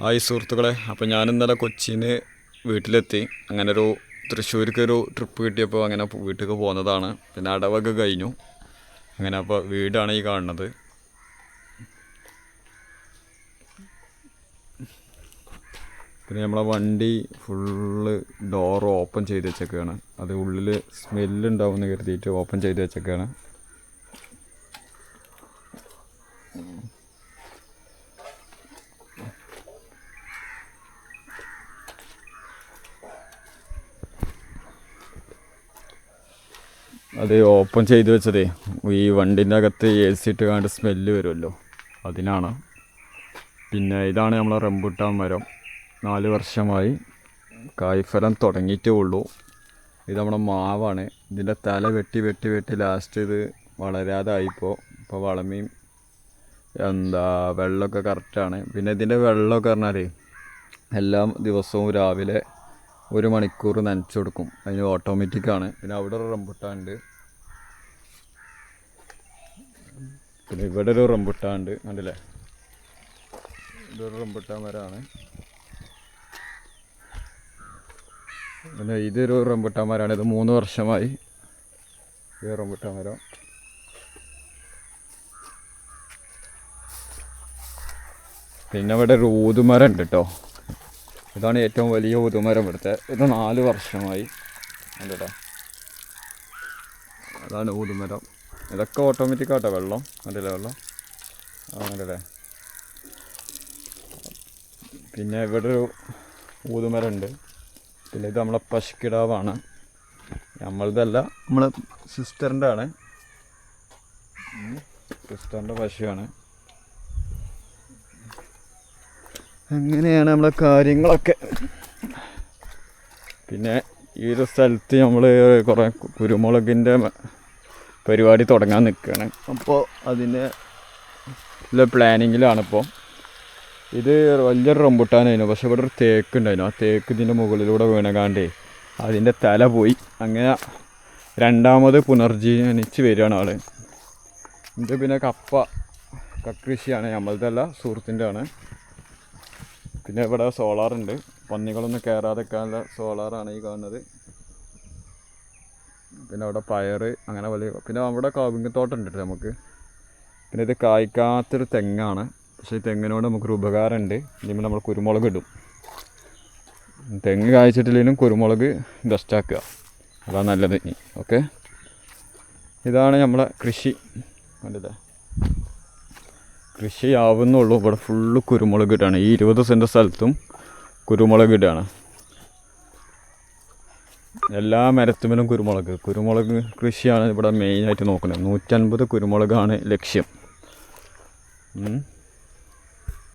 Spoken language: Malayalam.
ഹായ് സുഹൃത്തുക്കളെ അപ്പോൾ ഞാൻ ഇന്നലെ കൊച്ചിന് വീട്ടിലെത്തി. അങ്ങനെ ഒരു തൃശ്ശൂർക്ക് ഒരു ട്രിപ്പ് കിട്ടിയപ്പോൾ അങ്ങനെ വീട്ടിലേക്ക് പോകുന്നതാണ് പിന്നെ അടവൊക്കെ കഴിഞ്ഞു. അങ്ങനെ അപ്പോൾ വീടാണ് ഈ കാണുന്നത്. പിന്നെ നമ്മളെ വണ്ടി ഫുള്ള് ഡോർ ഓപ്പൺ ചെയ്ത് വെച്ചേക്കാണ്. അത് ഉള്ളിൽ സ്മെല്ലുണ്ടാവും എന്ന് കരുതിയിട്ട് ഓപ്പൺ ചെയ്ത് വെച്ചേക്കാണ്. അത് ഓപ്പൺ ചെയ്ത് വെച്ചതേ. ഈ വണ്ടിന്റെ അകത്ത് എ സി ഇട്ട് കണ്ട് സ്മെല്ല് വരുമല്ലോ. അതിനാണ്. പിന്നെ ഇതാണ് നമ്മളെ റംബുട്ടാൻ മരം. നാല് വർഷമായി കായ്ഫലം തുടങ്ങിയിട്ടേ ഉള്ളൂ. ഇത് നമ്മുടെ മാവാണ്. ഇതിന്റെ തല വെട്ടി വെട്ടി വെട്ടി ലാസ്റ്റ് ഇത് വളരാതായിപ്പോൾ ഇപ്പോൾ വളമയും എന്താ വെള്ളമൊക്കെ കറക്റ്റാണ് പിന്നെ ഇതിന്റെ വെള്ളമൊക്കെ പറഞ്ഞാൽ എല്ലാ ദിവസവും രാവിലെ ഒരു മണിക്കൂർ നനച്ചു കൊടുക്കും. അതിന് ഓട്ടോമാറ്റിക്കാണ് പിന്നെ അവിടെ ഒരു റംബുട്ടാണ്ട് പിന്നെ ഇവിടെ ഒരു റംബുട്ടാണ്ട് കണ്ടില്ലേ? ഇതൊരു റംബുട്ടാൻ മരമാണ്. പിന്നെ ഇതൊരു റംബുട്ടാൻ മരമാണ്. ഇത് മൂന്ന് വർഷമായി ഇത് റംബുട്ടാൻ മരം. പിന്നെ ഇവിടെ ഒരു ഊതുമരം ഉണ്ട് കേട്ടോ ഇതാണ് ഏറ്റവും വലിയ പുതുമരം ഇവിടുത്തെ ഇത് നാല് വർഷമായി. കണ്ടോ അതാണ് ഊതുമരം ഇതൊക്കെ ഓട്ടോമാറ്റിക് ആട്ടോ വെള്ളം. കണ്ടില്ലേ വെള്ളം? കണ്ടില്ലേ? പിന്നെ ഇവിടെ ഒരു ഊതുമരം ഉണ്ട് പിന്നെ ഇത് നമ്മളെ പശുക്കിടാവാണ്. നമ്മളതല്ല നമ്മളെ സിസ്റ്ററിന്റെ ആണ്. സിസ്റ്ററിന്റെ പശുവാണ്. അങ്ങനെയാണ് നമ്മളെ കാര്യങ്ങളൊക്കെ. പിന്നെ ഈ ഒരു സ്ഥലത്ത് നമ്മൾ കുറേ കുരുമുളകിന്റെ പരിപാടി തുടങ്ങാൻ നിൽക്കുകയാണ് അപ്പോൾ അതിന്റെ ഉള്ള പ്ലാനിങ്ങിലാണ് ഇപ്പോൾ ഇത് വലിയൊരു റംബുട്ടാനായിരുന്നു. പക്ഷെ ഇവിടെ ഒരു തേക്ക് ഉണ്ടായിരുന്നു ആ തേക്ക് ഇതിന്റെ മുകളിലൂടെ വീണകാണ്ടേ അതിന്റെ തല പോയി. അങ്ങനെ രണ്ടാമത് പുനർജീവനിച്ച് വരികയാണ് ആൾ ഇത് പിന്നെ കപ്പ കൃഷിയാണ് നമ്മളതല്ല സുഹൃത്തിന്റെ ആണ് പിന്നെ ഇവിടെ സോളാറുണ്ട് പന്നികളൊന്നും കയറാതെ നിൽക്കാനുള്ള സോളാറാണ് ഈ കാണുന്നത്. പിന്നെ അവിടെ പയറ് അങ്ങനെ വലിയ പിന്നെ അവിടെ കവുങ്ങ് തോട്ടം ഉണ്ട് നമുക്ക്. പിന്നെ ഇത് കായ്ക്കാത്തൊരു തെങ്ങാണ്. പക്ഷേ ഈ തെങ്ങിനോട് നമുക്കൊരു ഉപകാരമുണ്ട്. ഇനിയും നമ്മൾ കുരുമുളക് ഇടും. തെങ്ങ് കായ്ച്ചിട്ടില്ലെങ്കിലും കുരുമുളക് ബെസ്റ്റാക്കുക അതാണ് നല്ലത് ഓക്കെ ഇതാണ് നമ്മളെ കൃഷി. കണ്ടില്ലേ? കൃഷി ആവുന്നുള്ളൂ ഇവിടെ ഫുള്ള് കുരുമുളക് ഇടാണ്. ഈ ഇരുപത് സെന്റ് സ്ഥലത്തും കുരുമുളക് ഇടാണ്. എല്ലാ മരത്തുമേലും കുരുമുളക്. കുരുമുളക് കൃഷിയാണ് ഇവിടെ മെയിനായിട്ട് നോക്കുന്നത്. നൂറ്റൻപത് കുരുമുളകാണ് ലക്ഷ്യം.